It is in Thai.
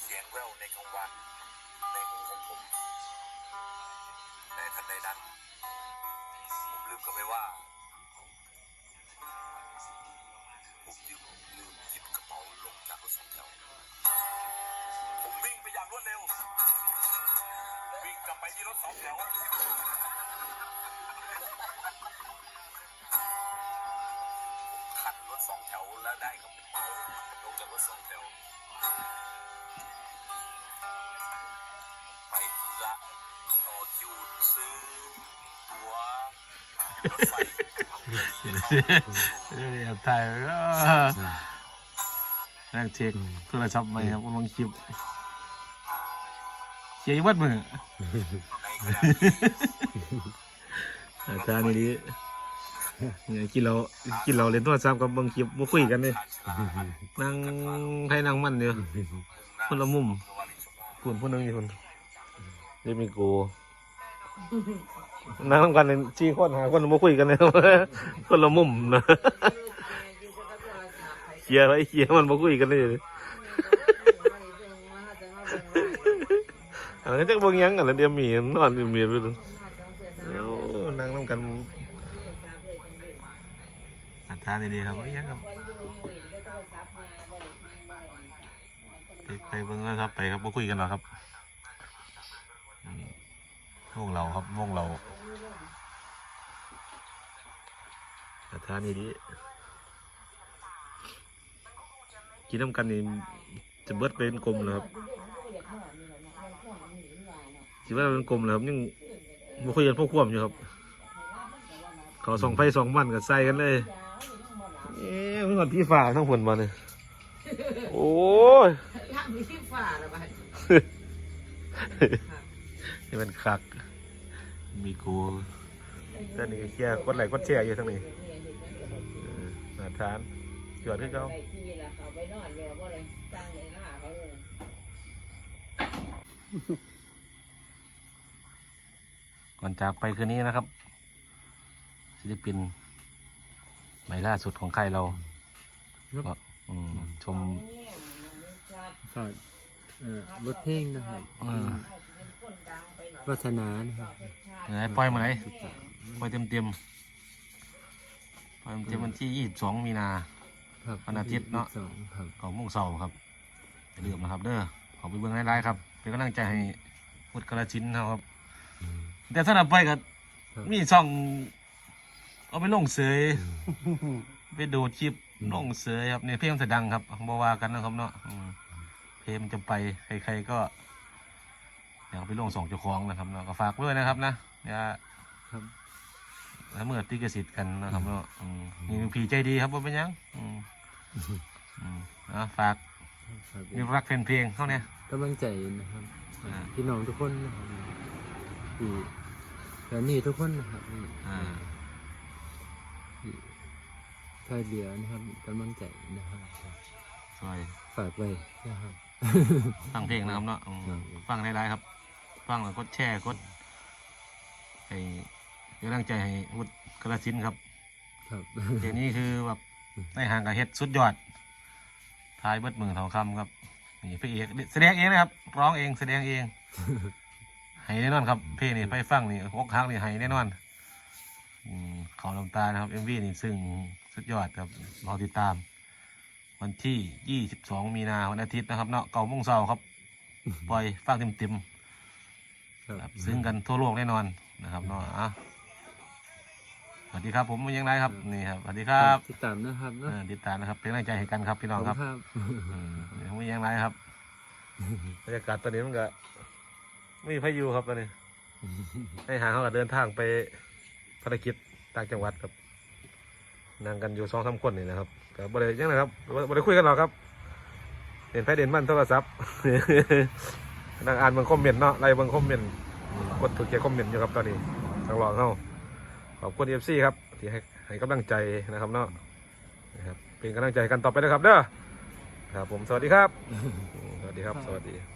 เสียงแว่วในกลางวันในหูของผม ในทันใดนั้น ผมลืมกันไปว่า ผมลืมลืมหยิบกระเป๋าลงจากรถสองแถว ผมวิ่งไปอย่างรวดเร็ว วิ่งกลับไปที่รถสองแถวผมคันรถสองแถวแล้วได้กระเป๋า ถสองแถวไปธุระต่อคิวซื้อตั๋วรถไฟเรียบถ่ายก็นั่งเช็คโทรศัพท์ใหมครับกำลังคลิปเขียนวัดมือในขณะที่อาจารย์นี่ เนี่ยกินเรากินเราเล่นโทรศัพท์กับเบิ่งคลิปมาคุยกันเลยทางฉลาดนั่งให้นั่งมันเดียวคนละมุมตัวลิชมาคุณผู้หนึงนี่คุณนี่มีกูนั่งทำกันเลยชี้คนหาคนมาคุยกันเลยคนละมุมนะเคลียร์ไว้เคลียร์มันมาคุยกันเลยอันนี้จะเบิ่งหยังอันนั้นเดี๋ยวมีนอนอยู่มีไปเลยโอ้นั่งน้ำกัน อาจาดีๆครับเบิ่งหยังครับไปไปเบิ่งนะครับไปครับมาคุยกันหน่อยครับอืมวงเราครับวงเราอาจารย์ดีกินน้ำกันนี่จะเบิดเป็นกลมนะครับคิดว่าเป็นกลมเลยครับยังมาคุยกันพวกควมอยู่ครับเขาส่องไฟส่องมันกับใส่กันเลย เอ๊ะมันก่อนพี่ฝ่าทั้งผลมาเนี่ยโอ้ยละมีที่ฝ่าละบ้านนี่มันคัก มีกูแต่นี่ก็เคียกดไหลค์กดแชร์อยู่ทั้งนี้เออมาทานจวดขึ้นเขาไปที่ละเขาไปนอนเลยว่าเลยตั้งเลยหน้าเขาเลยก่อนจากไปคืนนี้นะครับศิลปิน ใหม่ล่าสุดของค่ายเราก็อืมชมฝากเอ่อบทเพลงนะครับอืมวัฒนานะครับไหนปล่อยมาไหนปล่อยเต็มเต็มๆปล่อยเต็มๆวันที่ยี่สิบสองมีนา ครับวันอาทิตย์เนาะสองครับของโมงเสาร์ครับอย่าลืมนะครับ เด้อขอไปเบิ่งไลฟ์ๆครับ เป็นกำลังใจให้พุทธกระชินนะครับ แต่ถ้านับไปก็ครับมีช่อง เอาไปลงเสยไปดูดคลิปลงเสยครับเนี่ยเพลงมันจะดังครับบว่ากันนะครับเนาะอืมเพลงมันจะไปใครๆก็อยากเอาไปลงส่งเจ้าของนะครับเนาะก็ฝากไว้ด้วยนะครับนะอย่าครับละเมิดติกสิทธิ์กันนะครับเนาะอืมนี่ผีใจดีครับว่าเป็นหยังอืมอืมนะฝากครับมีรักเพลงเพลงเขาเนี่ยกำลังใจนะครับอ่าพี่น้องทุกคนนะครับที่แล้วนี่ทุกคนนะครับ ที่อ่าที่ช่วยเหลือนะครับกำลังใจนะครับสวยฝากไว้นะครับฟังเพลงนะครับเนาะอืมครับฟังได้ไรครับ ฟังแล้วกดแชร์กดให้กำลังใจให้วุฒิกระสินธุ์ครับ ครับ เดี๋ยวนี้คือแบบในห่างกับเฮ็ดสุดยอดทายเบิดมือทองคำครับ นี่พระเอกแสดงเองนะครับ ร้องเองแสดงเอง ให้แน่นอนครับ เพลงนี้ไปฟังนี่อกหักนี่ให้แน่นอนอืม เขาลำตานะครับเอ็มวีนี่ซึ่งสุดยอดครับรอติดตาม วันที่ 22 มีนาวันอาทิตย์นะครับเนาะเก่าโมงเช้าครับ ปล่อยฟังเต็มๆครับครับซึ้งกันทั่วโลกแน่นอนนะครับเนาะอะสวัสดีครับผมยังไงครับนี่ครับสวัสดีครับติดตามนะครับเอเนาะอติดตามนะครับเป็นกำลังใจให้กันครับพี่น้องครับครับอืมผมยังไงครับบรรยากาศตอนนี้มันก็ไม่มีพายุครับตอนนี้ ให้หางเขาก็เดินทางไปภารกิจ ต่างจังหวัดครับนั่งกันอยู่สองสามคนนี่นะครับก็บริยังนะครับบริคุยกันหรอกครับเด่นไฟเด่นมันโทรศัพท์นั่งอ่านบางคอมเมนต์เนาะไล่เบางคอมเมนต์กดถูกใจคอมเมนต์อยู่ครับตอนนี้ทางหลอกเขาขอบคุณเอฟซีครับที่ให้ให้กำลังใจนะครับเนาะนะครับเป็นกำลังใจกันต่อไปนะครับเด้อครับผมสวัสดีครับ สวัสดีครับสวัสดี